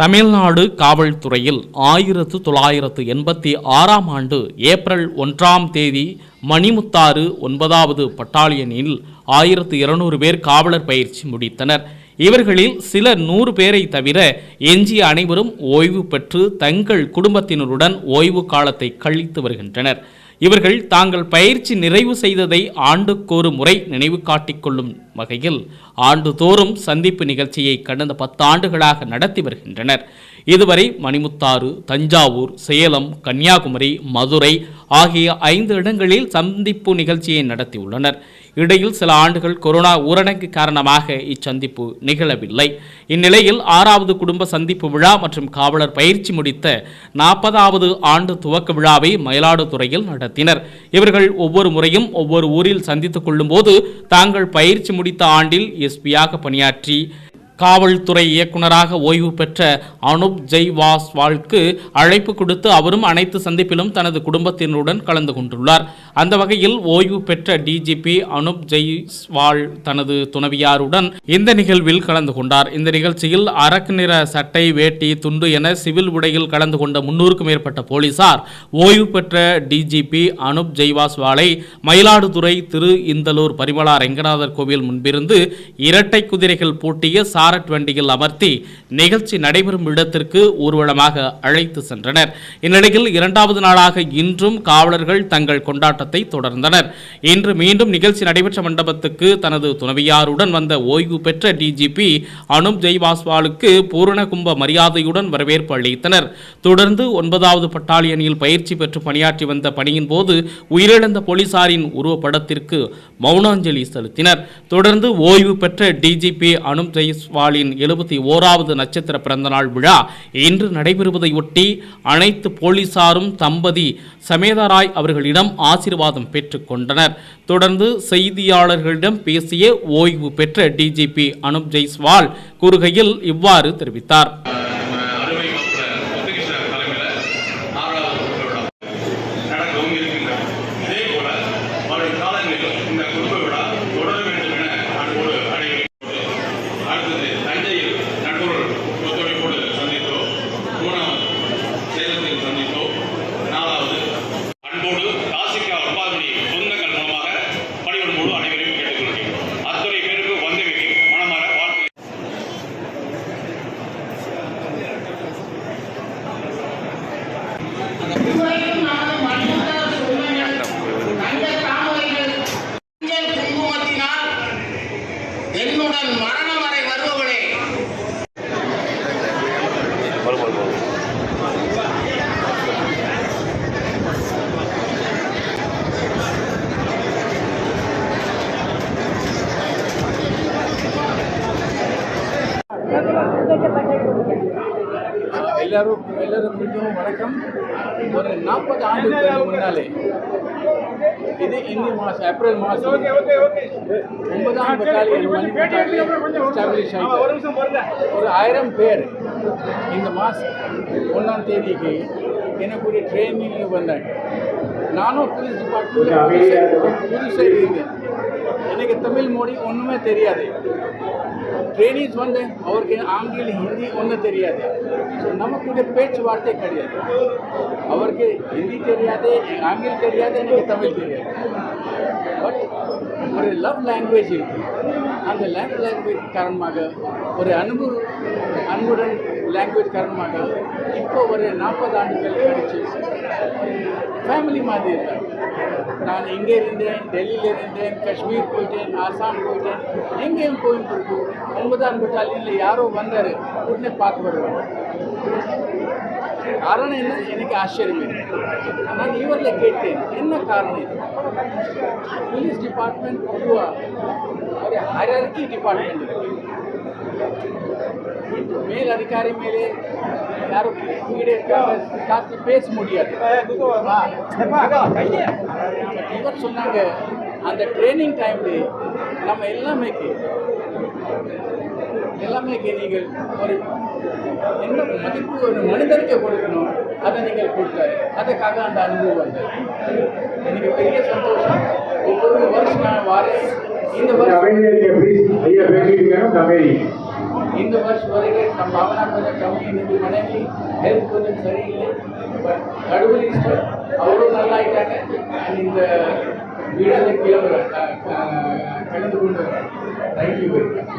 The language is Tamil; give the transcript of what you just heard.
தமிழ்நாடு காவல்துறையில் ஆயிரத்து தொள்ளாயிரத்து எண்பத்தி ஆறாம் ஆண்டு ஏப்ரல் ஒன்றாம் தேதி மணிமுத்தாறு ஒன்பதாவது பட்டாலியனில் ஆயிரத்து இருநூறு பேர் காவலர் பயிற்சி முடித்தனர். இவர்களில் சில நூறு பேரை தவிர எஞ்சிய அனைவரும் ஓய்வு பெற்று தங்கள் குடும்பத்தினருடன் ஓய்வு காலத்தை கழித்து வருகின்றனர். இவர்கள் தாங்கள் பயிற்சி நிறைவு செய்ததை ஆண்டுக்கொரு முறை நினைவு காட்டிக்கொள்ளும் வகையில் ஆண்டுதோறும் சந்திப்பு நிகழ்ச்சியை கடந்த பத்தாண்டுகளாக நடத்தி வருகின்றனர். இதுவரை மணிமுத்தாறு தஞ்சாவூர் சேலம் கன்னியாகுமரி மதுரை ஆகிய ஐந்து இடங்களில் சந்திப்பு நிகழ்ச்சியை நடத்தியுள்ளனர். இடையில் சில ஆண்டுகள் கொரோனா ஊரடங்கு காரணமாக இச்சந்திப்பு நிகழவில்லை. இந்நிலையில் ஆறாவது குடும்ப சந்திப்பு விழா மற்றும் காவலர் பயிற்சி முடித்த நாற்பதாவது ஆண்டு துவக்க விழாவை மயிலாடுதுறையில் நடத்தினர். இவர்கள் ஒவ்வொரு முறையும் ஒவ்வொரு ஊரில் சந்தித்துக் கொள்ளும்போது தாங்கள் பயிற்சி முடித்த ஆண்டில் எஸ்பியாக பணியாற்றி காவல்துறை இயக்குனராக ஓய்வு பெற்ற அனுப் ஜெய்வாஸ்வால்க்கு அழைப்பு கொடுத்து அவரும் அனைத்து சந்திப்பிலும் தனது குடும்பத்தினருடன் கலந்து கொண்டுள்ளார். அந்த வகையில் ஓய்வு பெற்ற டிஜிபி அனுப் ஜெய்ஸ்வால் தனது துணவியாருடன் இந்த நிகழ்வில் கலந்து கொண்டார். இந்த நிகழ்ச்சியில் அரக்கு நிற சட்டை வேட்டி துண்டு என சிவில் உடையில் கலந்து கொண்ட முன்னூறுக்கும் மேற்பட்ட போலீசார் ஓய்வு பெற்ற டிஜிபி அனுப் ஜெய்வாஸ்வாலை மயிலாடுதுறை திரு இந்தலூர் பரிமளா ரெங்கநாதர் கோவில் முன்பிருந்து இரட்டை குதிரைகள் பூட்டிய சாரட் வண்டியில் அமர்த்தி நிகழ்ச்சி நடைபெறும் இடத்திற்கு ஊர்வலமாக அழைத்து சென்றனர். இந்நிலையில் இரண்டாவது நாளாக இன்றும் காவலர்கள் தங்கள் கொண்டாட்டத்தை தொடர்ந்தனர். இன்று மீண்டும் நிகழ்ச்சி நடைபெற்ற மண்டபத்துக்கு தனது துணைவியாருடன் வந்த ஓய்வு பெற்ற டிஜிபி அனுப் ஜெய்வாஸ்வாலுக்கு பூரண கும்ப மரியாதையுடன் வரவேற்பு அளித்தனர். தொடர்ந்து ஒன்பதாவது பட்டாலியனில் பயிற்சி பெற்று பணியாற்றி வந்த பணியின் போது உயிரிழந்த போலீசாரின் உருவப்படத்திற்கு மௌனாஞ்சலி செலுத்தினர். தொடர்ந்து ஓய்வு பெற்ற டிஜிபி அனுப் பாலின் எழுபத்தி ஓராவது நட்சத்திர பிறந்தநாள் விழா இன்று நடைபெறுவதையொட்டி அனைத்து போலீசாரும் தம்பதி சமேதராய் அவர்களிடம் ஆசீர்வாதம் பெற்றுக்கொண்டனர் தொடர்ந்து செய்தியாளர்களிடம் பேசிய ஓய்வு பெற்ற டிஜிபி அனுப் ஜெய்ஸ்வால் கூறுகையில் இவ்வாறு தெரிவித்தார். அடுத்தது தஞ்சையில் எல்லாரும் எல்லாருக்கும் வணக்கம். ஒரு நாற்பது ஆண்டுக்கு முன்னாலே இது இந்த மாதம் ஏப்ரல் மாதம் ஒன்பதாம் எஸ்டாப்ளிஷ் ஒரு ஆயிரம் பேர் இந்த மாதம் ஒன்றாம் தேதிக்கு எனக்கு ஒரு ட்ரைனிங் வந்தாங்க. நானும் போலீஸ் டிபார்ட்மெண்ட் புதுசாக இருந்தேன் எனக்கு தமிழ் மொழி ஒன்றுமே தெரியாது. ட்ரைனிஸ் வந்து அவருக்கு ஆங்கில ஹிந்தி ஒன்றும் தெரியாது. ஸோ நமக்கு பேச்சுவார்த்தை கிடையாது. அவருக்கு ஹிந்தி தெரியாது ஆங்கிலம் தெரியாது எனக்கு தமிழ் தெரியாது. பட் ஒரு லவ் லாங்குவேஜ் இருக்குது அந்த லவ் லாங்குவேஜ் காரணமாக ஒரு அன்பு அன்புடன் லாங்குவேஜ் காரணமாக இப்போ ஒரு நாற்பது ஆண்டுகள் கழிச்சு ஃபேமிலி மாதிரி இருக்காங்க நான் இங்கே இருந்தேன் டெல்லியில் இருந்தேன் காஷ்மீர் போயிட்டேன் ஆசாம் போயிட்டேன் எங்கேயும் போயிட்டு இருக்கு ஒன்பதாம் பட்டாலியனில் யாரோ வந்தார் உடனே பார்க்க வருவாங்க காரணம் என்ன எனக்கு ஆச்சரியம் இல்லை நான் இவரில் கேட்டேன் என்ன காரணம் இது போலீஸ் டிபார்ட்மெண்ட் பொதுவாக ஒரு ஹைரார்கி டிபார்ட்மெண்ட் மேல் அதிகாரி மேலே யாரும் காத்து பேச முடியாது. இவர் சொன்னாங்க அந்த ட்ரைனிங் டைம்ல நம்ம எல்லாமே எல்லாமே நீங்கள் ஒரு என்ன மதிப்பு ஒரு மனிதனுக்கு கொடுக்கணும். அதை நீங்கள் கொடுத்தாரு. அதுக்காக அந்த அனுபவம் வந்தது. எனக்கு பெரிய சந்தோஷம். ஒவ்வொரு வருஷம் நான் இந்த வருஷம் அமைதியாக ப்ளீஸ் ஐயா பேசிட்டு இருக்காங்க அமைதி இந்த வருஷம் வரைக்கும் ಸಂಭಾವನಾ கொஞ்சம் கம்மி இன்னைக்கு மனைவி ஹெல்த் கொஞ்சம் சரியில்லை பட் கடவுள் இஷ்டம் அவரும் நல்லா ஆயிட்டாங்க அண்ட் இந்த வீடலை கீழே வர கலந்து கொண்டு வர தேங்க்யூ வெரி மச்